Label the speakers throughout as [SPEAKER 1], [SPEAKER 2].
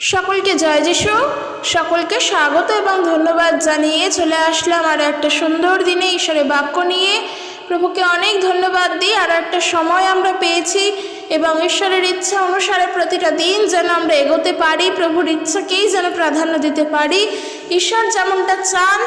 [SPEAKER 1] সকলকে জয় যিশু। সকলকে স্বাগত এবং ধন্যবাদ জানিয়ে চলে আসলাম আর একটা সুন্দর দিনে ঈশ্বরের বাক্য নিয়ে। প্রভুকে অনেক ধন্যবাদ দিই। আর একটা সময় আমরা পেয়েছি এবং ঈশ্বরের ইচ্ছা অনুসারে প্রতিটা দিন যেন আমরা এগোতে পারি, প্রভুর ইচ্ছাকেই যেন প্রাধান্য দিতে পারি। ঈশ্বর যেমনটা চান,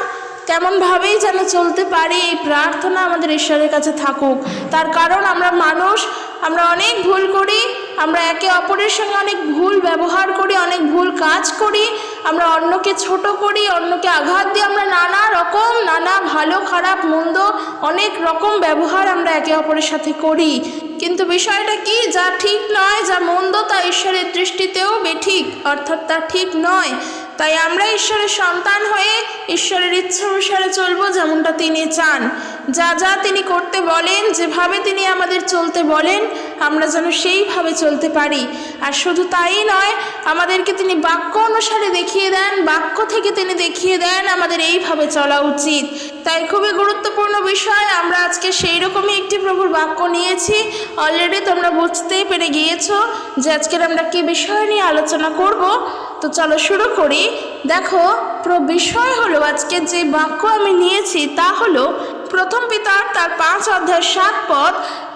[SPEAKER 1] তেমনভাবেই যেন চলতে পারি। এই প্রার্থনা আমাদের ঈশ্বরের কাছে থাকুক। তার কারণ আমরা মানুষ আমরা অনেক ভুল করি, আমরা একে অপরের সঙ্গে অনেক ভুল ব্যবহার করি, অনেক ভুল কাজ করি, আমরা অন্যকে ছোট করি, অন্যকে আঘাত দিয়ে আমরা নানা রকম, নানা ভালো, খারাপ, মন্দ, অনেক রকম ব্যবহার আমরা একে অপরের সাথে করি। কিন্তু বিষয়টা কি? যা ঠিক নয়, যা মন্দ, তা ঈশ্বরের দৃষ্টিতেও বেঠিক, অর্থাৎ তা ঠিক নয়। তাই আমরা ঈশ্বরের সন্তান হয়ে ঈশ্বরের ইচ্ছা অনুসারে চলবো যেমনটা তিনি চান। যা যা তিনি করতে বলেন, যেভাবে তিনি আমাদের চলতে বলেন, আমরা যেন সেইভাবে চলতে পারি। আর শুধু তাই নয়, আমাদেরকে তিনি বাক্য অনুসারে দেখিয়ে দেন, বাক্য থেকে তিনি দেখিয়ে দেন আমাদের এইভাবে চলা উচিত। তাই খুবই গুরুত্বপূর্ণ বিষয়, আমরা আজকে সেই রকমই একটি প্রভুর বাক্য নিয়েছি। অলরেডি তোমরা বুঝতেই পেরে গিয়েছো যে আজকের আমরা কি বিষয় নিয়ে আলোচনা করব। তো চলো শুরু করি। দেখো, প্র বিষয় হলো আজকে যে বাক্য আমি নিয়েছি তা হলো, প্রথম পিতার তার পাঁচ অধ্যায় সাত পদ।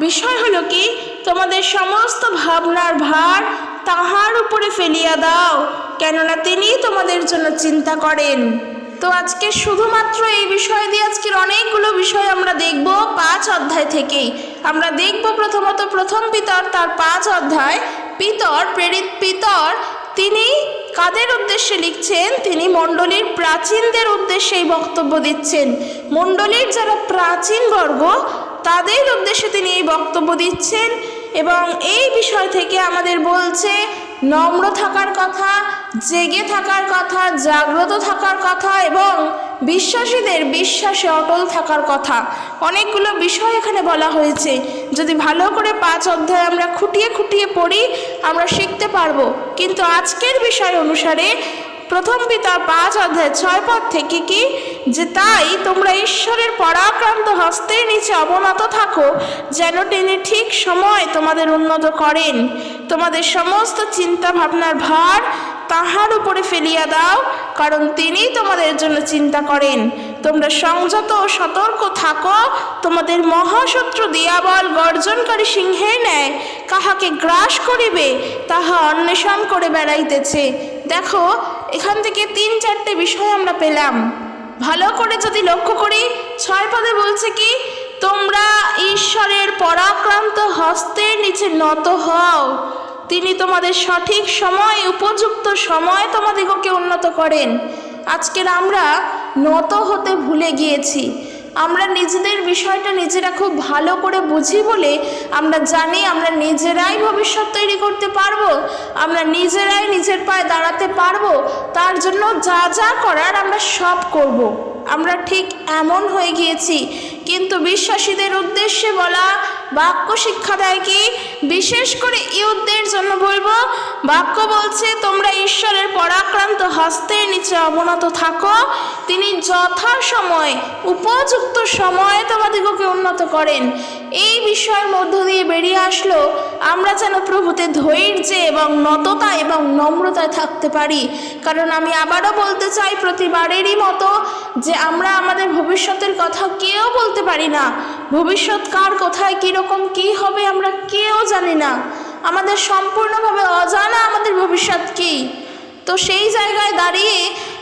[SPEAKER 1] বিষয় হলো কি, তোমাদের সমস্ত ভাবনার ভার তাহার উপরে ফেলিয়া দাও, কেননা তিনি তোমাদের জন্য চিন্তা করেন। তো আজকে শুধুমাত্র এই বিষয় দিয়ে আজকের অনেকগুলো বিষয় আমরা দেখব পাঁচ অধ্যায় থেকেই। আমরা দেখব প্রথমত প্রথম পিতর তার পাঁচ অধ্যায়, পিতর, প্রেরিত পিতর, তিনি কাদের উদ্দেশ্যে লিখছেন? তিনি মণ্ডলীর প্রাচীনদের উদ্দেশ্যে এই বক্তব্য দিচ্ছেন। মণ্ডলীর যারা প্রাচীন বর্গ, তাদের উদ্দেশ্যে তিনি এই বক্তব্য দিচ্ছেন এবং এই বিষয় থেকে আমাদের বলছে, নম্র থাকার কথা, জেগে থাকার কথা, জাগ্রত থাকার কথা এবং বিশ্বাসীদের বিশ্বাসে অটল থাকার কথা। অনেকগুলো বিষয় এখানে বলা হয়েছে। যদি ভালো করে পাঁচ অধ্যায় আমরা খুঁটিয়ে খুঁটিয়ে পড়ি, আমরা শিখতে পারব। কিন্তু আজকের বিষয় অনুসারে প্রথম পিতা পাঁচ অধ্যায় ছয় পদ থেকে কি? যে তাই তোমরা ঈশ্বরের পরাক্রান্ত হস্তের নিচে অবনত থাকো, যেন তিনি ঠিক সময় তোমাদের উন্নত করেন। তোমাদের সমস্ত চিন্তা ভাবনার ভার তাহার উপরে ফেলিয়া দাও, কারণ তিনি তোমাদের জন্য চিন্তা করেন। তোমরা সংযত ও সতর্ক থাকো, তোমাদের মহাশত্রু দিয়াবল গর্জনকারী সিংহের ন্যায় কাহাকে গ্রাস করিবে, তাহা অন্বেষণ করে বেড়াইতেছে। দেখো, এখান থেকে তিন চারটে বিষয় আমরা পেলাম। ভালো করে যদি লক্ষ্য করি, ছয় পদে বলছে কি, তোমরা ঈশ্বরের পরাক্রান্ত হস্তের নিচে নত হও। তিনি তোমাদের সঠিক সময়, উপযুক্ত সময় তোমাদিগকে উন্নত করেন আজকের আমরা নত হতে ভুলে গিয়েছি আমরা নিজেদের বিষয়টা নিজেরা খুব ভালো করে বুঝি বলে আমরা জানি আমরা নিজেরাই ভবিষ্যৎ তৈরি করতে পারব, আমরা নিজেরাই নিজের পায়ে দাঁড়াতে পারব, তার জন্য যা যা করার আমরা সব করব। আমরা ঠিক এমন হয়ে গিয়েছি কিন্তু বিশ্বাসীদের উদ্দেশ্যে বলা বাক্য শিক্ষা দেয় কি? বিশেষ করে ইউথদের জন্য বলব, বাক্য বলছে, তোমরা ঈশ্বরের পরাক্রান্ত হস্তের নিচে অবনত থাকো। তিনি যথা সময় উপযুক্ত সময়ে তোমাদিগকে উন্নত করেন। এই বিষয়ের মধ্য দিয়ে বেরিয়ে আসলো, আমরা যেন প্রভুতে ধৈর্যে এবং নততা এবং নম্রতায় থাকতে পারি। কারণ আমি আবারও বলতে চাই প্রতিবারেরই মতো যে আমরা আমাদের ভবিষ্যতের কথা কেউ বলতে পারি না। ভবিষ্যৎ কার কোথায় কীরকম কী হবে আমরা কেউ জানি না। আমাদের সম্পূর্ণভাবে অজানা আমাদের ভবিষ্যৎ কী? তো সেই জায়গায় দাঁড়িয়ে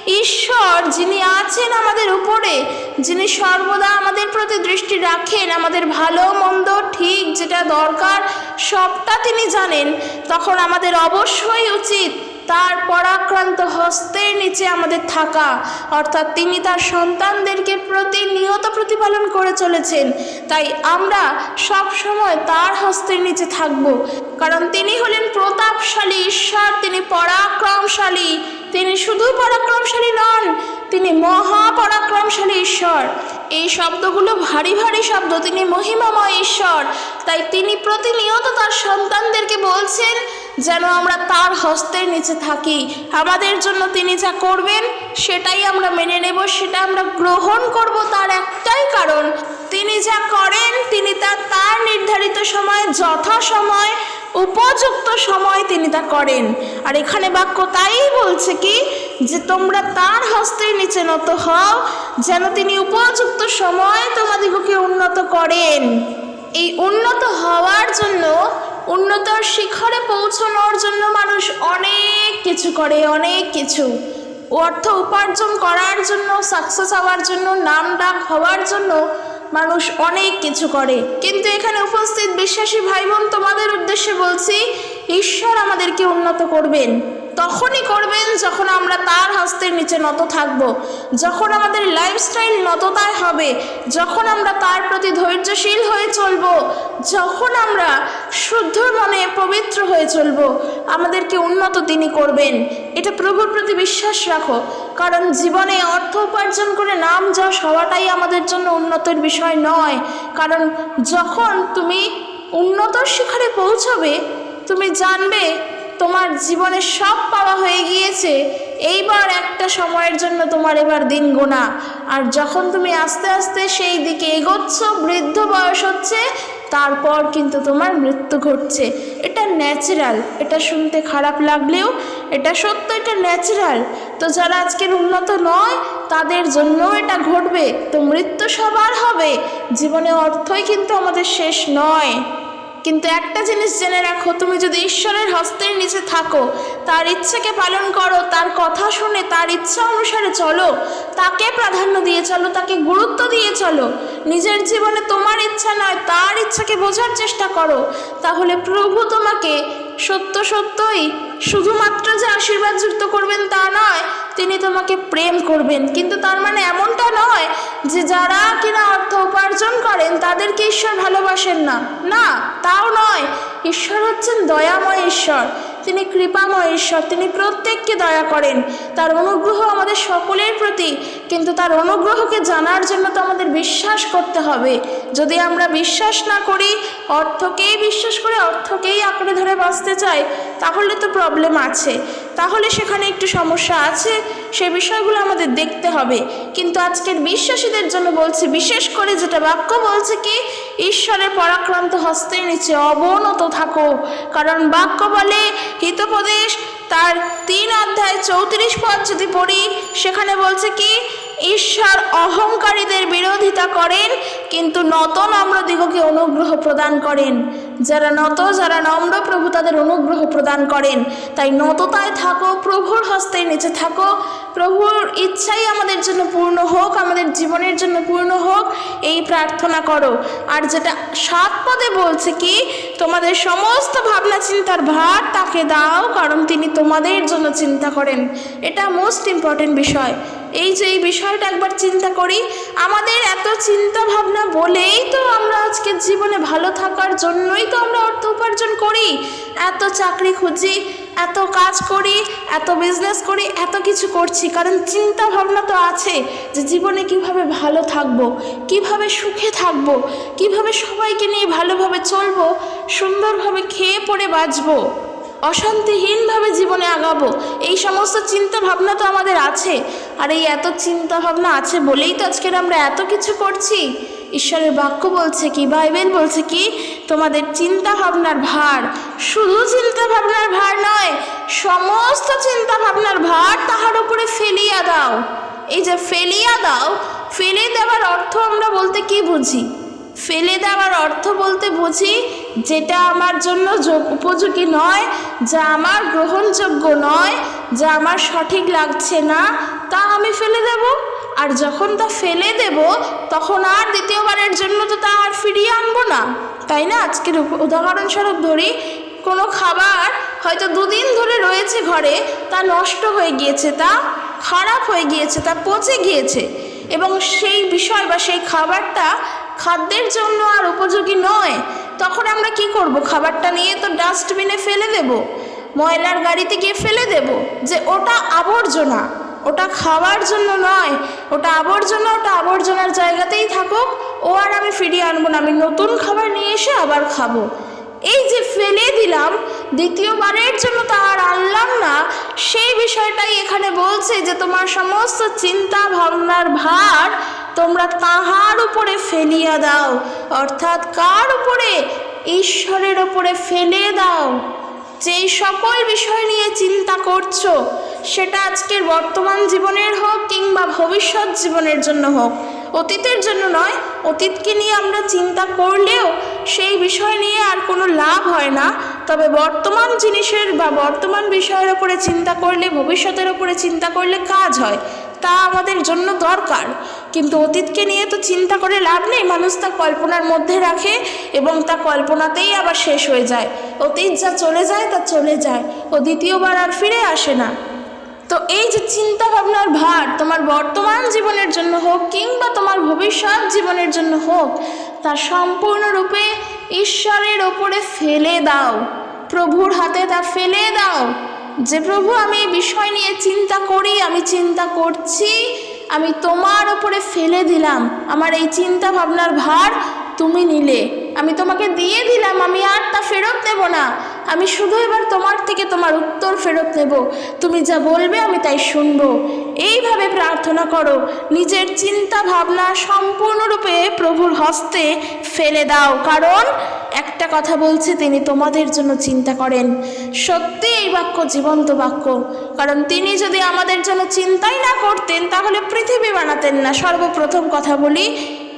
[SPEAKER 1] ঈশ্বর যিনি আছেন আমাদের উপরে, যিনি সর্বদা আমাদের প্রতি দৃষ্টি রাখেন, আমাদের ভালো, মন্দ, ঠিক যেটা দরকার, সবটা তিনি জানেন। তখন আমাদের অবশ্যই উচিত তার পরাক্রান্ত হস্তের নিচে আমাদের থাকা। অর্থাৎ তিনি তার সন্তানদেরকে প্রতিনিয়ত প্রতিপালন করে চলেছেন। তাই আমরা সব সময় তার হস্তের নিচে থাকব। কারণ তিনি হলেন প্রতাপশালী ঈশ্বর, তিনি পরাক্রমশালী। তিনি শুধু পরাক্রমশালী নন, তিনি মহাপরাক্রমশালী ঈশ্বর। এই শব্দগুলো ভারী ভারী শব্দ, তিনি মহিমাময় ঈশ্বর। তাই তিনি প্রতিনিয়ত তার সন্তানদেরকে বলছেন যেন আমরা তার হস্তের নিচে থাকি। আমাদের জন্য তিনি যা করবেন, সেটাই আমরা মেনে নেব, সেটা আমরা গ্রহণ করব তার একটাই কারণ। তিনি যা করেন, তিনি তা, তার নির্ধারিত সময় যথা সময় উপযুক্ত সময় তিনি তা করেন। আর এখানে বাক্য তাই বলছে কি? যে তোমরা তার হস্তের নিচে নত হও, যেন তিনি উপযুক্ত সময় তোমাদিগকে উন্নত করেন। এই উন্নত হওয়ার জন্য, উন্নতর শিখরে পৌঁছানোর জন্য মানুষ অনেক কিছু করে, অনেক কিছু। অর্থ উপার্জন করার জন্য সাকসেস হওয়ার জন্য, নাম ডাক হওয়ার জন্য মানুষ অনেক কিছু করে। কিন্তু এখানে উপস্থিত বিশ্বাসী ভাই বোন তোমাদের উদ্দেশ্যে বলছি, ঈশ্বর আমাদেরকে উন্নত করবেন। তখনই করবেন যখন আমরা তার হস্তের নিচে নত থাকব, যখন আমাদের লাইফস্টাইল নততায় হবে, যখন আমরা তার প্রতি ধৈর্যশীল হয়ে চলব, যখন আমরা শুদ্ধ মনে পবিত্র হয়ে চলব, আমাদেরকে উন্নত তিনি করবেন। এটা প্রভুর প্রতি বিশ্বাস রাখো, কারণ জীবনে অর্থ উপার্জন করে নাম যশ হওয়াটাই আমাদের জন্য উন্নতির বিষয় নয়। কারণ যখন তুমি উন্নত শিখরে পৌঁছবে, তুমি জানবে তোমার জীবনে সব পাওয়া হয়ে গিয়েছে। এইবার একটা সময়ের জন্য তোমার এবার দিন গোনা। আর যখন তুমি আস্তে আস্তে সেই দিকে এগোচ্ছ, বৃদ্ধ বয়স হচ্ছে, তারপর কিন্তু তোমার মৃত্যু ঘটছে। এটা ন্যাচারাল এটা শুনতে খারাপ লাগলেও, এটা সত্য, এটা ন্যাচারাল তো যারা আজকের উন্নত নয়, তাদের জন্যও এটা ঘটবে। তো মৃত্যু সবার হবে। জীবনে অর্থই কিন্তু আমাদের শেষ নয়। কিন্তু একটা জিনিস জেনে রাখো, তুমি যদি ঈশ্বরের হস্তের নিচে থাকো, তার ইচ্ছাকে পালন করো, তার কথা শুনে, তার ইচ্ছা অনুসারে চলো। তাকে প্রাধান্য দিয়ে চলো, তাকে গুরুত্ব দিয়ে চলো। নিজের জীবনে তোমার ইচ্ছা নয়, তার ইচ্ছাকে বোঝার চেষ্টা করো। তাহলে প্রভু তোমাকে সত্য সত্যই, শুধুমাত্র যে আশীর্বাদ যুক্ত করবেন তা নয়, তিনি তোমাকে প্রেম করবেন। কিন্তু তার মানে এমনটা নয় যে যারা কিনা অর্থ উপার্জন করেন, তাদেরকে ঈশ্বর ভালোবাসেন না। না, তাও নয়। ঈশ্বর হচ্ছেন দয়াময় ঈশ্বর। তিনি কৃপাময় ঈশ্বর। তিনি প্রত্যেককে দয়া করেন। তার অনুগ্রহ আমাদের সকলের প্রতি, কিন্তু তার অনুগ্রহকে জানার জন্য তো আমাদের বিশ্বাস করতে হবে। যদি আমরা বিশ্বাস না করি, অর্থকেই বিশ্বাস করে অর্থকেই আঁকড়ে ধরে বাঁচতে চাই, তাহলে তো প্রবলেম আছে। তাহলে সেখানে একটু সমস্যা আছে, সে বিষয়গুলো আমাদের দেখতে হবে। কিন্তু আজকের বিশ্বাসীদের জন্য বলছি, বিশেষ করে যেটা বাক্য বলছে কি ঈশ্বরের পরাক্রান্ত হস্তের নিচে অবনত থাকো। কারণ বাক্য বলে, হিতোপদেশ তার তিন অধ্যায় চৌত্রিশ পদ যদি পড়ি, সেখানে বলছে কি, ঈশ্বর অহংকারীদের বিরোধিতা করেন, কিন্তু নত নম্র দিগকে অনুগ্রহ প্রদান করেন। যারা নত, যারা নম্র প্রভু তাদের অনুগ্রহ প্রদান করেন। তাই নততায় থাকো, প্রভুর হস্তের নিচে থাকো। প্রভুর ইচ্ছাই আমাদের জন্য পূর্ণ হোক, আমাদের জীবনের জন্য পূর্ণ হোক, এই প্রার্থনা করো। আর যেটা সাত পদে বলছে কি, তোমাদের সমস্ত ভাবনা চিন্তার ভার তাকে দাও, কারণ তিনি তোমাদের জন্য চিন্তা করেন। এটা মোস্ট ইম্পর্টেন্ট বিষয়। এই যে এই বিষয়টা একবার চিন্তা করি, আমাদের এত চিন্তা ভাবনা বলেই তো আমরা আজকে জীবনে ভালো থাকার জন্যই তো আমরা অর্থ উপার্জন করি। এত চাকরি খুঁজি, এত কাজ করি, এত বিজনেস করি, এত কিছু করছি। কারণ চিন্তা ভাবনা তো আছে যে জীবনে কীভাবে ভালো থাকব, কীভাবে সুখে থাকব, কীভাবে সবাইকে নিয়ে ভালোভাবে চলবো, সুন্দরভাবে খেয়ে পড়ে বাঁচবো। অশান্তিহীনভাবে জীবনে আগাবো। এই সমস্ত চিন্তা ভাবনা তো আমাদের আছে। আর এই এত চিন্তা ভাবনা আছে বলেই তো আজকের আমরা এত কিছু করছি। ঈশ্বরের বাক্য বলছে কি, বাইবেল বলছে কি, তোমাদের চিন্তা ভাবনার ভার শুধু চিন্তা ভাবনার ভার নয়, সমস্ত চিন্তা ভাবনার ভার তাহার উপরে ফেলিয়া দাও। এই যে ফেলিয়া দাও, ফেলে দেওয়ার অর্থ আমরা বলতে কি বুঝি? ফেলে দেওয়ার অর্থ বলতে বুঝি যেটা আমার জন্য যোগ- উপযোগী নয়, যা আমার গ্রহণযোগ্য নয়, যা আমার সঠিক লাগছে না, তা আমি ফেলে দেব। আর যখন তা ফেলে দেব, তখন আর দ্বিতীয়বারের জন্য তো তা আর ফিরিয়ে আনব না। তাই না? আজকের উদাহরণস্বরূপ ধরি, কোনো খাবার হয়তো দুদিন ধরে রয়েছে ঘরে, তা নষ্ট হয়ে গিয়েছে, তা খারাপ হয়ে গিয়েছে, তা পচে গিয়েছে। এবং সেই বিষয় বা সেই খাবারটা খাদ্যের জন্য আর উপযোগী নয়। তখন আমরা কি করব? খাবারটা নিয়ে তো ডাস্টবিনে ফেলে দেব। ময়লার গাড়িতে গিয়ে ফেলে দেব যে ওটা আবর্জনা। ওটা খাওয়ার জন্য নয়। ওটা আবর্জনা, ওটা আবর্জনার জায়গাতেই থাকুক। ও আর আমি ফিরিয়ে আনব না। আমি নতুন খাবার নিয়ে এসে আবার খাব। এই যে ফেলে দিলাম, দ্বিতীয়বারের জন্য তা আর আনলাম না। সেই বিষয়টাই এখানে বলছে যে তোমার সমস্ত চিন্তা ভাবনার ভার তোমরা তাহার উপরে ফেলিয়া দাও, অর্থাৎ কার উপরে? ঈশ্বরের উপরে ফেলে দাও। যেই সকল বিষয় নিয়ে চিন্তা করছ, সেটা আজকের বর্তমান জীবনের হোক কিংবা ভবিষ্যৎ জীবনের জন্য হোক, অতীতের জন্য নয়, অতীতকে নিয়ে আমরা চিন্তা করলেও সেই বিষয় নিয়ে আর কোনো লাভ হয় না। তবে বর্তমান জিনিসের বা বর্তমান বিষয়ের ওপরে চিন্তা করলে, ভবিষ্যতের ওপরে চিন্তা করলে কাজ হয়। তা আমাদের জন্য দরকার। কিন্তু অতীতকে নিয়ে তো চিন্তা করে লাভ নেই। মানুষ তা কল্পনার মধ্যে রাখে এবং তা কল্পনাতেই আবার শেষ হয়ে যায়। অতীত যা চলে যায়, তা চলে যায়। ও দ্বিতীয়বার আর ফিরে আসে না। তো এই যে চিন্তা ভাবনার ভার তোমার বর্তমান জীবনের জন্য হোক কিংবা তোমার ভবিষ্যৎ জীবনের জন্য হোক, তা সম্পূর্ণরূপে ঈশ্বরের ওপরে ফেলে দাও। প্রভুর হাতে তা ফেলে দাও। যে প্রভু, আমি এই বিষয় নিয়ে চিন্তা করি, আমি চিন্তা করছি, আমি তোমার ওপরে ফেলে দিলাম। আমার এই চিন্তা ভাবনার ভার তুমি নিলে। আমি তোমাকে দিয়ে দিলাম, আমি আর তা ফেরত নেব না। আমি শুধু এবার তোমার থেকে তোমার উত্তর ফেরত নেব। তুমি যা বলবে, আমি তাই শুনব। এইভাবে প্রার্থনা করো, নিজের চিন্তা ভাবনা সম্পূর্ণরূপে প্রভুর হস্তে ফেলে দাও। কারণ একটা কথা বলছে, তিনি তোমাদের জন্য চিন্তা করেন। সত্যি এই বাক্য জীবন্ত বাক্য। কারণ তিনি যদি আমাদের জন্য চিন্তাই না করতেন, তাহলে পৃথিবী বানাতেন না। সর্বপ্রথম কথা বলি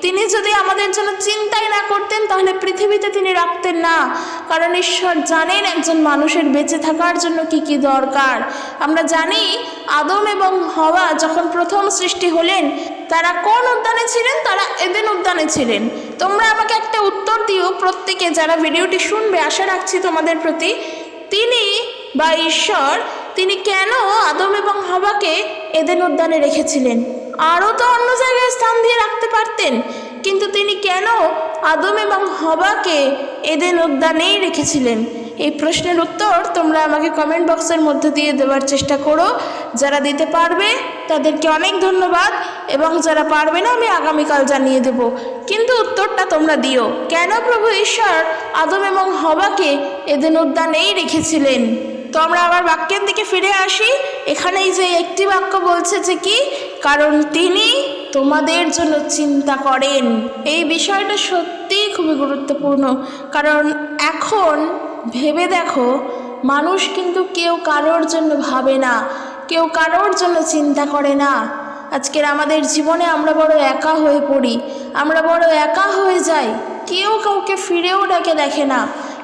[SPEAKER 1] তিনি যদি আমাদের জন্য চিন্তাই না করতেন, তাহলে পৃথিবীতে তিনি রাখতেন না। কারণ ঈশ্বর জানেন একজন মানুষের বেঁচে থাকার জন্য কি কি দরকার। আমরা জানি আদম এবং হওয়া যখন প্রথম সৃষ্টি হলেন, তারা কোন উদ্যানে ছিলেন? তারা এদেন উদ্যানে ছিলেন। তোমরা আমাকে একটা উত্তর দিও। প্রত্যেকে যারা ভিডিওটি শুনবে, আশা রাখছি তোমাদের প্রতি, তিনি বা ঈশ্বর, তিনি কেন আদম এবং হবাকে এদেন উদ্যানে রেখেছিলেন? আরও তো অন্য জায়গায় স্থান দিয়ে রাখতে পারতেন। কিন্তু তিনি কেন আদম এবং হবাকে এদেন উদ্যানেই রেখেছিলেন? এই প্রশ্নের উত্তর তোমরা আমাকে কমেন্ট বক্সের মধ্যে দিয়ে দেওয়ার চেষ্টা করো। যারা দিতে পারবে, তাদেরকে অনেক ধন্যবাদ। এবং যারা পারবে না, আমি আগামীকাল জানিয়ে দেব। কিন্তু উত্তরটা তোমরা দিও। কেন প্রভু ঈশ্বর আদম এবং হবাকে এদেন উদ্যানেই রেখেছিলেন? তো আমরা আবার বাক্যের দিকে ফিরে আসি। এখানেই যে একটি বাক্য বলছে যে কি? কারণ তিনি তোমাদের জন্য চিন্তা করেন। এই বিষয়টা সত্যিই খুবই গুরুত্বপূর্ণ। কারণ এখন ভেবে দেখো, মানুষ কিন্তু কেউ কারোর জন্য ভাবে না, কেউ কারোর জন্য চিন্তা করে না। আজকের আমাদের জীবনে আমরা বড় একা হয়ে পড়ি, আমরা বড় একা হয়ে যাই, কেউ কাউকে ফিরেও ডাকে দেখে না।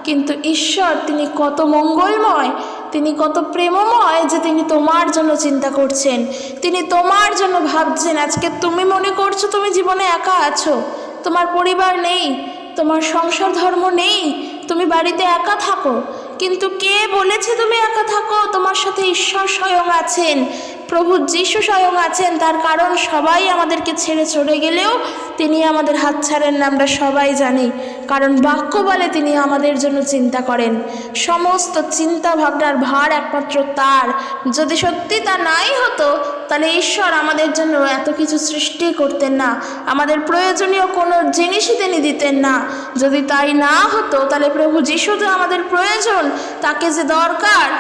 [SPEAKER 1] কিন্তু ঈশ্বর, তিনি কত মঙ্গলময় তিনি কত প্রেমময় যে তিনি তোমার জন্য চিন্তা করছেন। তিনি তোমার জন্য ভাবছেন, আজকে তুমি মনে করছ তুমি জীবনে একা আছো। তোমার পরিবার নেই, তোমার সংসার ধর্ম নেই, তুমি বাড়িতে একা থাকো। কিন্তু কে বলেছে তুমি একা থাকো? তোমার সাথে ঈশ্বর স্বয়ং আছেন। প্রভু যিশু স্বয়ং আছেন, তার কারণ সবাই আমাদেরকে ছেড়ে চলে গেলেও তিনি আমাদের হাত ছাড়েন না, আমরা সবাই জানি। কারণ বাক্য বলে তিনি আমাদের জন্য চিন্তা করেন। সমস্ত চিন্তা ভাবনার ভার একমাত্র তার। যদি সত্যি তা নাই হতো, তাহলে ঈশ্বর আমাদের জন্য এত কিছু সৃষ্টি করতেন না। আমাদের প্রয়োজনীয় কোনো জিনিসই তিনি দিতেন না। যদি তাই না হতো, তাহলে প্রভু যিশু যে আমাদের প্রয়োজন, তাকে যে দরকার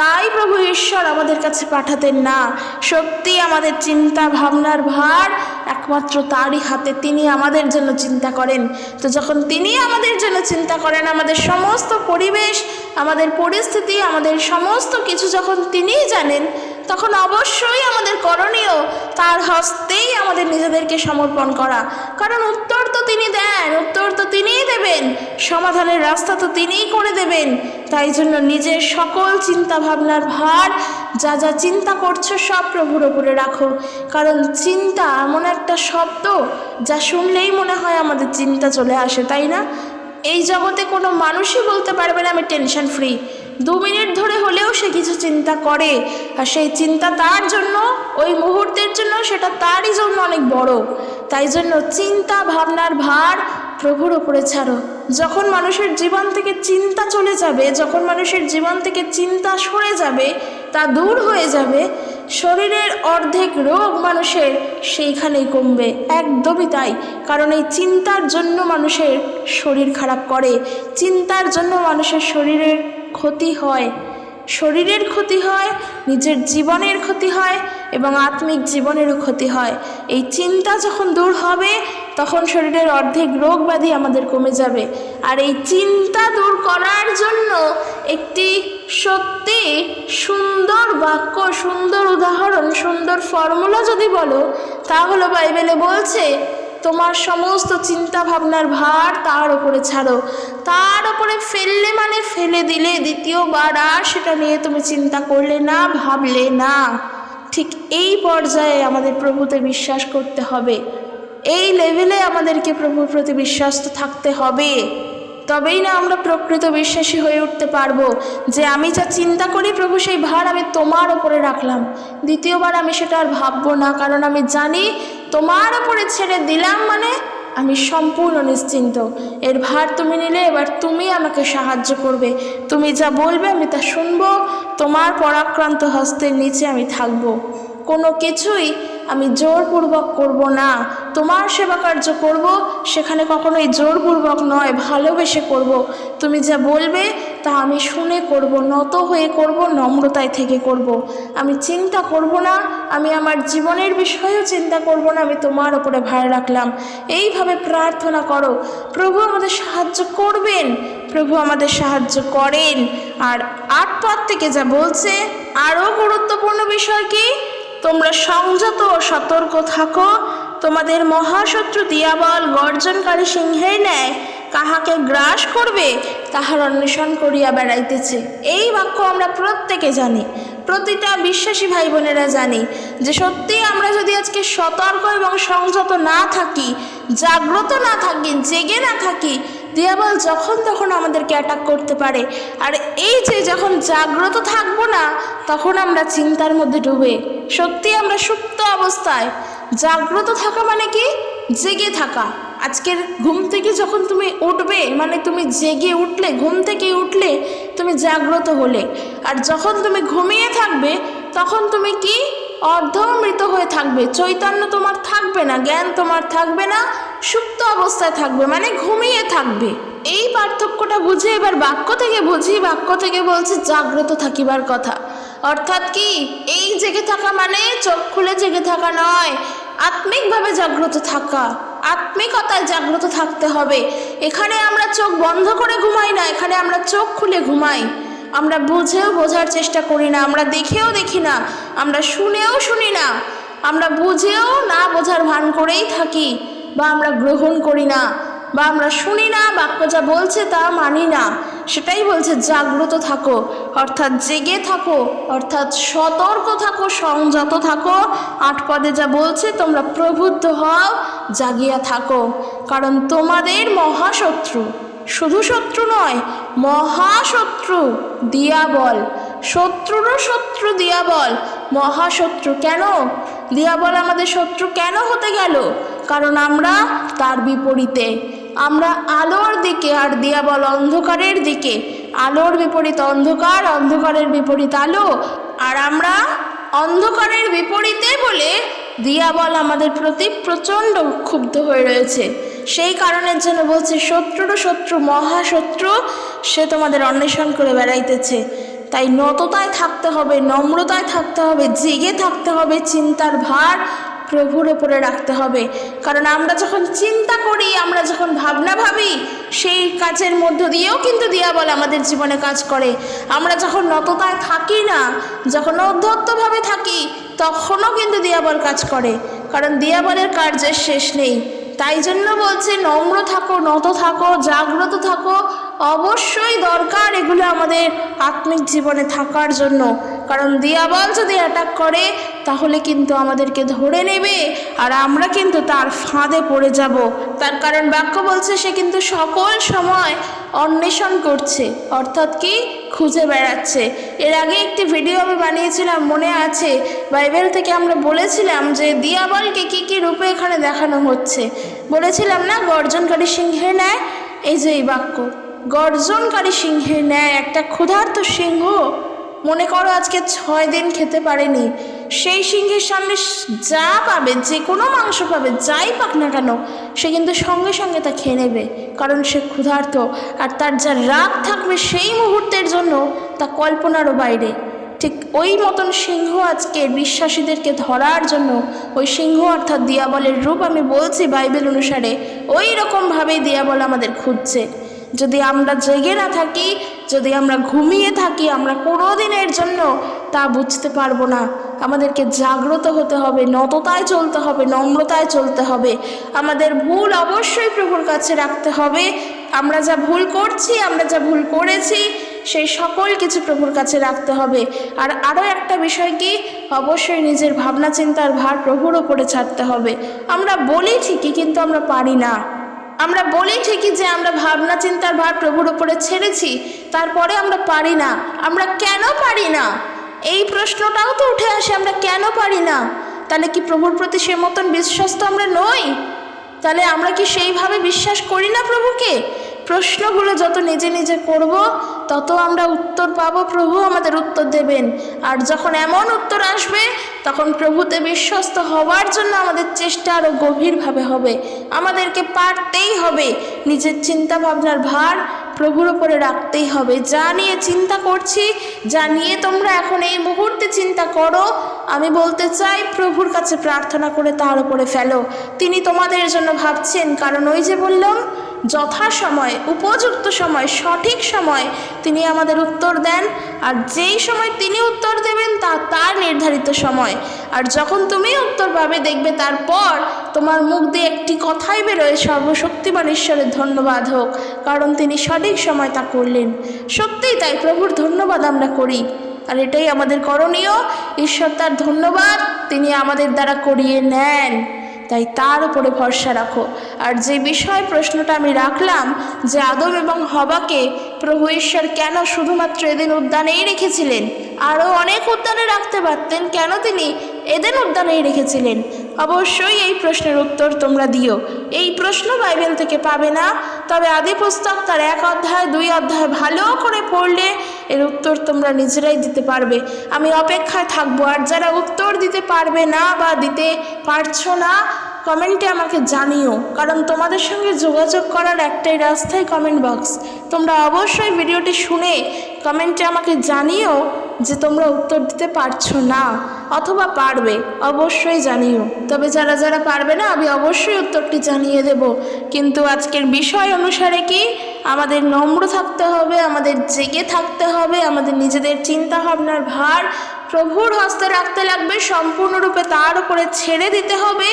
[SPEAKER 1] তাই প্রভু ঈশ্বর আমাদের কাছে পাঠাতেন না। সত্যি আমাদের চিন্তা ভাবনার ভার একমাত্র তারই হাতে তিনি আমাদের জন্য চিন্তা করেন। তো যখন তিনি আমাদের জন্য চিন্তা করেন, আমাদের সমস্ত পরিবেশ, আমাদের পরিস্থিতি, আমাদের সমস্ত কিছু যখন তিনিই জানেন তখন অবশ্যই আমাদের করণীয় তার হস্তেই আমাদের নিজেদেরকে সমর্পণ করা। কারণ উত্তর তো তিনি দেন, উত্তর তো তিনিই দেবেন, সমাধানের রাস্তা তো তিনিই করে দেবেন। তাই জন্য নিজের সকল চিন্তা ভাবনার ভার, যা যা চিন্তা করছ সব প্রভুর ওপরে রাখো। কারণ চিন্তা এমন একটা শব্দ, যা শুনলেই মনে হয় আমাদের চিন্তা চলে আসে, তাই না? এই জগতে কোনো মানুষই বলতে পারবে না আমি টেনশন ফ্রি দু মিনিট ধরে হলেও সে কিছু চিন্তা করে, আর সেই চিন্তা তার জন্য, ওই মুহূর্তের জন্য সেটা তারই জন্য অনেক বড়। তাই জন্য চিন্তা ভাবনার ভার প্রভুর ওপরে ছাড়ো। যখন মানুষের জীবন থেকে চিন্তা চলে যাবে, যখন মানুষের জীবন থেকে চিন্তা সরে যাবে, তা দূর হয়ে যাবে, শরীরের অর্ধেক রোগ মানুষের সেইখানেই কমবে। একদমই তাই। কারণ এই চিন্তার জন্য মানুষের শরীর খারাপ করে। চিন্তার জন্য মানুষের শরীরের ক্ষতি হয়। শরীরের ক্ষতি হয়, নিজের জীবনের ক্ষতি হয় এবং আত্মিক জীবনেরও ক্ষতি হয়। এই চিন্তা যখন দূর হবে, তখন শরীরের অর্ধেক রোগ ব্যাধি আমাদের কমে যাবে। আর এই চিন্তা দূর করার জন্য একটি সত্যি সুন্দর বাক্য, সুন্দর উদাহরণ, সুন্দর ফর্মুলা যদি বলো তাহলে বাইবেলে বলছে তোমার সমস্ত চিন্তা ভাবনার ভার তার ওপরে ছাড়ো। তার ওপরে ফেললে মানে ফেলে দিলে দ্বিতীয়বার আর সেটা নিয়ে তুমি চিন্তা করলে না, ভাবলে না। ঠিক এই পর্যায়ে আমাদের প্রভুতে বিশ্বাস করতে হবে। এই লেভেলে আমাদেরকে প্রভুর প্রতি বিশ্বাস্ত থাকতে হবে। তবেই না আমরা প্রকৃত বিশ্বাসী হয়ে উঠতে পারব যে আমি যা চিন্তা করি প্রভু, সেই ভার আমি তোমার ওপরে রাখলাম। দ্বিতীয়বার আমি সেটা আর ভাববো না, কারণ আমি জানি তোমার ওপরে ছেড়ে দিলাম মানে আমি সম্পূর্ণ নিশ্চিন্ত। এর ভার তুমি নিলে, এবার তুমি আমাকে সাহায্য করবে। তুমি যা বলবে আমি তা শুনব। তোমার পরাক্রান্ত হস্তের নিচে আমি থাকব। কোনো কিছুই আমি জোরপূর্বক করব না। তোমার সেবা কার্য করব, সেখানে কখনোই জোরপূর্বক নয়, ভালোবেসে করব। তুমি যা বলবে, তা আমি শুনে করব, নত হয়ে করব, নম্রতায় থেকে করব। আমি চিন্তা করব না, আমি আমার জীবনের বিষয়েও চিন্তা করব না, আমি তোমার ওপরে ভার রাখলাম। এইভাবে প্রার্থনা করো, প্রভু আমাদের সাহায্য করবেন, প্রভু আমাদের সাহায্য করেন। আর আট পথ থেকে যা বলছে, আরও গুরুত্বপূর্ণ বিষয় কি? তোমরা সংযত ও সতর্ক থাকো তোমাদের মহাশত্রু দিয়াবল গর্জনকারী সিংহের ন্যায় কাহাকে গ্রাস করবে, তাহার অন্বেষণ করিয়া বেড়াইতেছে। এই বাক্য আমরা প্রত্যেকে জানি, প্রতিটা বিশ্বাসী ভাই বোনেরা জানি যে সত্যি আমরা যদি আজকে সতর্ক এবং সংযত না থাকি, জাগ্রত না থাকি, জেগে না থাকি, দিয়াবল যখন তখন আমাদেরকে অ্যাটাক করতে পারে। আর এই যে যখন জাগ্রত থাকব না, তখন আমরা চিন্তার মধ্যে ডুবে, সত্যি আমরা সুপ্ত অবস্থায় জাগ্রত থাকা মানে কি? জেগে থাকা। আজকের ঘুম থেকে যখন তুমি উঠবে মানে তুমি জেগে উঠলে, ঘুম থেকে উঠলে তুমি জাগ্রত হলে। আর যখন তুমি ঘুমিয়ে থাকবে, তখন তুমি কি? অর্ধমৃত হয়ে থাকবে। চৈতন্য তোমার থাকবে না, জ্ঞান তোমার থাকবে না, সুপ্ত অবস্থায় থাকবে মানে ঘুমিয়ে থাকবে। এই পার্থক্যটা বুঝে এবার বাক্য থেকে বুঝি, বাক্য থেকে বলছে জাগ্রত থাকিবার কথা। অর্থাৎ কি? এই জেগে থাকা মানে চোখ খুলে জেগে থাকা নয় আত্মিকভাবে জাগ্রত থাকা, আত্মিকতায় জাগ্রত থাকতে হবে। এখানে আমরা চোখ বন্ধ করে ঘুমাই না, এখানে আমরা চোখ খুলে ঘুমাই। আমরা বুঝেও বোঝার চেষ্টা করি না, আমরা দেখেও দেখি না, আমরা শুনেও শুনি না, আমরা বুঝেও না বোঝার ভান করেই থাকি, বা আমরা গ্রহণ করি না, বা আমরা শুনি না, বাক্য যা বলছে তা মানি না। সেটাই বলছে, জাগ্রত থাকো, অর্থাৎ জেগে থাকো, অর্থাৎ সতর্ক থাকো, সংযত থাকো। আট পদে যা বলছে, তোমরা প্রবুদ্ধ হও, জাগিয়া থাকো, কারণ তোমাদের মহাশত্রু, শুধু শত্রু নয়, মহাশত্রু দিয়াবল শত্রুরও শত্রু দিয়াবল মহাশত্রু কেন? দিয়াবল আমাদের শত্রু কেন হতে গেল? কারণ আমরা তার বিপরীতে। আমরা আলোর দিকে আর দিয়াবল অন্ধকারের দিকে। আলোর বিপরীত অন্ধকার, অন্ধকারের বিপরীত আলো। আর আমরা অন্ধকারের বিপরীতে বলে দিয়াবল আমাদের প্রতি প্রচণ্ড ক্ষুব্ধ হয়ে রয়েছে। সেই কারণের জন্য বলছে শত্রুরও শত্রু, মহাশত্রু, সে তোমাদের অন্বেষণ করে বেড়াইতেছে। তাই নততায় থাকতে হবে, নম্রতায় থাকতে হবে, জেগে থাকতে হবে, চিন্তার ভার প্রভুর ওপরে রাখতে হবে। কারণ আমরা যখন চিন্তা করি, আমরা যখন ভাবনা ভাবি, সেই কাজের মধ্য দিয়েও কিন্তু দিয়াবল আমাদের জীবনে কাজ করে। আমরা যখন নততায় থাকি না, যখন অধ্যত্তভাবে থাকি, তখনও কিন্তু দিয়াবল কাজ করে। কারণ দিয়াবলের কার্যের শেষ নেই। তাই জন্য বলছে, নম্র থাকো, নত থাকো, জাগ্রত থাকো। অবশ্যই দরকার এগুলো আমাদের আত্মিক জীবনে থাকার জন্য। কারণ দিয়াবল যদি অ্যাটাক করে, তাহলে কিন্তু আমাদেরকে ধরে নেবে আর আমরা কিন্তু তার ফাঁদে পড়ে যাব। তার কারণ বাক্য বলছে, সে কিন্তু সকল সময় অন্বেষণ করছে। অর্থাৎ কি? খুঁজে বেড়াচ্ছে। এর আগে একটি ভিডিও আমি বানিয়েছিলাম, মনে আছে? বাইবেল থেকে আমরা বলেছিলাম যে দিয়াবলকে কি কি রূপে এখানে দেখানো হচ্ছে। বলেছিলাম না, গর্জনকারী সিংহের ন্যায়? এই যে এই বাক্য, গর্জনকারী সিংহের ন্যায় একটা ক্ষুধার্ত সিংহ মনে করো আজকে ছয় দিন খেতে পারেনি, সেই সিংহের সামনে যা পাবে, যে কোনো মাংস পাবে, যাই পাক না কেন, সে কিন্তু সঙ্গে সঙ্গে তা খেয়ে নেবে, কারণ সে ক্ষুধার্ত, আর তার যা রাগ থাকবে সেই মুহূর্তের জন্য তা কল্পনারও বাইরে। ঠিক ওই মতন সিংহ আজকে বিশ্বাসীদেরকে ধরার জন্য, ওই সিংহ অর্থাৎ দিয়াবলের রূপ আমি বলছি বাইবেল অনুসারে, ওই রকমভাবেই দিয়াবল আমাদের খুঁজছে। যদি আমরা জেগে না থাকি, যদি আমরা ঘুমিয়ে থাকি, আমরা কোনো দিনের জন্য তা বুঝতে পারব না। আমাদেরকে জাগ্রত হতে হবে, নততায় চলতে হবে, নম্রতায় চলতে হবে। আমাদের ভুল অবশ্যই প্রভুর কাছে রাখতে হবে। আমরা যা ভুল করছি, আমরা যা ভুল করেছি, সেই সকল কিছু প্রভুর কাছে রাখতে হবে। আর আরও একটা বিষয় কি, অবশ্যই নিজের ভাবনা চিন্তার ভার প্রভুর ওপরে ছাড়তে হবে। আমরা বলি ঠিকই, কিন্তু আমরা পারি না। আমরা বলি ঠিকই যে আমরা ভাবনা চিন্তার ভার প্রভুর ওপরে ছেড়েছি, তারপরে আমরা পারি না। আমরা কেন পারি না? এই প্রশ্নটাও তো উঠে আসে, আমরা কেন পারি না? তাহলে কি প্রভুর প্রতি সে মতন বিশ্বস্ত আমরা নই? তাহলে আমরা কি সেইভাবে বিশ্বাস করি না প্রভুকে? প্রশ্নগুলো যত নিজে নিজে করব, তত আমরা উত্তর পাবো, প্রভু আমাদের উত্তর দেবেন। আর যখন এমন উত্তর আসবে, তখন প্রভুতে বিশ্বস্ত হওয়ার জন্য আমাদের চেষ্টা আরও গভীরভাবে হবে। আমাদেরকে পারতেই হবে, নিজের চিন্তা ভাবনার ভার প্রভুর ওপরে রাখতেই হবে। যা নিয়ে চিন্তা করছি, যা নিয়ে তোমরা এখন এই মুহূর্তে চিন্তা করো, আমি বলতে চাই, প্রভুর কাছে প্রার্থনা করে তার উপরে ফেলো। তিনি তোমাদের জন্য ভাবছেন, কারণ ওই যে বললাম যথাসময়, উপযুক্ত সময়, সঠিক সময় তিনি আমাদের উত্তর দেন। আর যেই সময় তিনি উত্তর দেবেন তা তার নির্ধারিত সময়। আর যখন তুমি উত্তর পাবে, দেখবে তারপর তোমার মুখ দিয়ে একটি কথাই বেরোয়, সর্বশক্তিমান ঈশ্বরের ধন্যবাদ হোক, কারণ তিনি সঠিক সময় তা করলেন। সত্যিই তাই, প্রভুর ধন্যবাদ আমরা করি। আর এটাই আমাদের করণীয়। ঈশ্বর তার ধন্যবাদ তিনি আমাদের দ্বারা করিয়ে নেন। তাই তার উপরে ভরসা রাখো। আর যে বিষয় প্রশ্নটা আমি রাখলাম, যে আদম এবং হবাকে প্রভু ঈশ্বর কেন শুধুমাত্র এদিন উদ্যানেই রেখেছিলেন? আরও অনেক উদ্যানে রাখতে পারতেন, কেন তিনি এদেন উদ্যানেই রেখেছিলেন? অবশ্যই এই প্রশ্নের উত্তর তোমরা দিও। এই প্রশ্ন বাইবেল থেকে পাবে না, তবে আদি পুস্তক তার এক অধ্যায়, দুই অধ্যায় ভালো করে পড়লে এর উত্তর তোমরা নিজেরাই দিতে পারবে। আমি অপেক্ষায় থাকব, আর যারা উত্তর দিতে পারবে না বা দিতে পারছ না, কমেন্টে আমাকে জানিও, কারণ তোমাদের সঙ্গে যোগাযোগ করার একটাই রাস্তাই কমেন্ট বক্স। তোমরা অবশ্যই ভিডিওটি শুনে কমেন্টে আমাকে জানিও যে তোমরা উত্তর দিতে পারছ না অথবা পারবে, অবশ্যই জানিও। তবে যারা যারা পারবে না, আমি অবশ্যই উত্তরটি জানিয়ে দেব। কিন্তু আজকের বিষয় অনুসারে কি? আমাদের নম্র থাকতে হবে, আমাদের জেগে থাকতে হবে, আমাদের নিজেদের চিন্তা ভাবনার ভার প্রভুর হস্তে রাখতে লাগবে, সম্পূর্ণরূপে তার উপরে ছেড়ে দিতে হবে।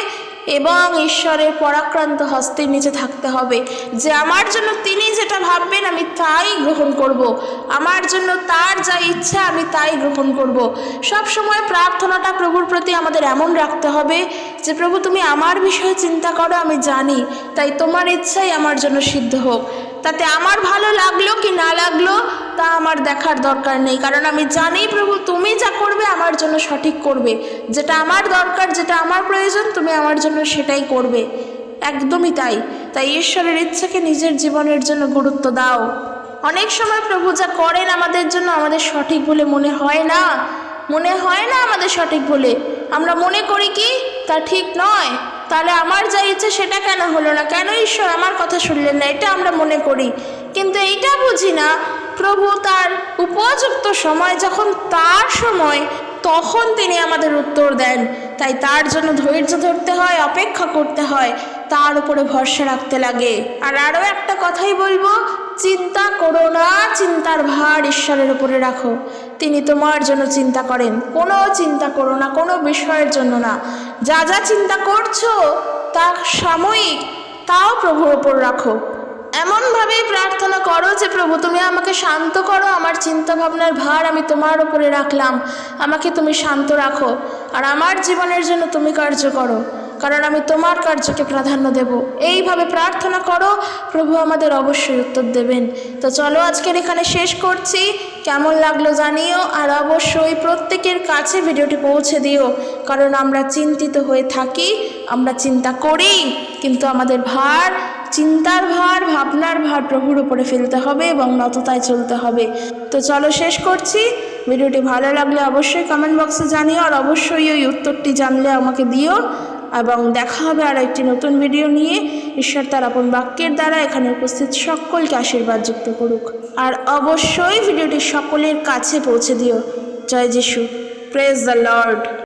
[SPEAKER 1] এবং ঈশ্বরের পরাক্রান্ত হস্তের নিচে থাকতে হবে যে আমার জন্য তিনি যেটা ভাববেন, আমি তাই গ্রহণ করব। আমার জন্য তার যা ইচ্ছা, আমি তাই গ্রহণ করব। সব সময় প্রার্থনাটা প্রভুর প্রতি আমাদের এমন রাখতে হবে যে, প্রভু, তুমি আমার বিষয়ে চিন্তা করো, আমি জানি তাই তোমার ইচ্ছাই আমার জন্য সিদ্ধ হোক তাতে আমার ভালো লাগল কি না লাগল, তা আমার দেখার দরকার নেই। কারণ আমি জানি প্রভু, তুমি যা করবে আমার জন্য সঠিক করবে। যেটা আমার দরকার, যেটা আমার প্রয়োজন, তুমি আমার জন্য সেটাই করবে। একদমই তাই। তাই ঈশ্বরের ইচ্ছাকে নিজের জীবনের জন্য গুরুত্ব দাও। অনেক সময় প্রভু যা করেন আমাদের জন্য আমাদের সঠিক বলে মনে হয় না। মনে হয় না আমাদের সঠিক বলে। আমরা মনে করি কি? তা ঠিক নয়। তাহলে আমার যা ইচ্ছে সেটা কেন হলো না? কেন ঈশ্বর আমার কথা শুনলেন না? এটা আমরা মনে করি। কিন্তু এইটা বুঝি না, প্রভু তার উপযুক্ত সময় যখন তার সময়, তখন তিনি আমাদের উত্তর দেন। তাই তার জন্য ধৈর্য ধরতে হয়, অপেক্ষা করতে হয়। তার উপরে ভরসা রাখতে লাগে। আর আরও একটা কথাই বলব, চিন্তা করো না, চিন্তার ভার ঈশ্বরের উপরে রাখো। তিনি তোমার জন্য চিন্তা করেন। কোনো চিন্তা করো না, কোনো বিষয়ের জন্য না। যা যা চিন্তা করছ, তা সাময়িক, তাও প্রভুর ওপর রাখো। এমনভাবেই প্রার্থনা করো যে, প্রভু, তুমি আমাকে শান্ত করো, আমার চিন্তা ভাবনার ভার আমি তোমার ওপরে রাখলাম। আমাকে তুমি শান্ত রাখো। আর আমার জীবনের জন্য তুমি কার্য করো। কারণ আমি তোমার কার্যকে প্রাধান্য দেব। এইভাবে প্রার্থনা করো, প্রভু আমাদের অবশ্যই উত্তর দেবেন। তো চলো আজকের এখানে শেষ করছি। কেমন লাগল জানিও, আর অবশ্যই প্রত্যেকের কাছে ভিডিওটি পৌঁছে দিও। কারণ আমরা চিন্তিত হয়ে থাকি, আমরা চিন্তা করি কিন্তু আমাদের ভার, চিন্তার ভার, ভাবনার ভার প্রভুর উপরে ফেলতে হবে এবং নততায় চলতে হবে। তো চলো শেষ করছি। ভিডিওটি ভালো লাগলে অবশ্যই কমেন্ট বক্সে জানিও, আর অবশ্যই ওই উত্তরটি জানলে আমাকে দিও। এবং দেখা হবে আর একটি নতুন ভিডিও নিয়ে। ঈশ্বর তার আপন বাক্যের দ্বারা এখানে উপস্থিত সকলকে আশীর্বাদ যুক্ত করুক। আর অবশ্যই ভিডিওটি সকলের কাছে পৌঁছে দিও। জয় যিশু। Praise the Lord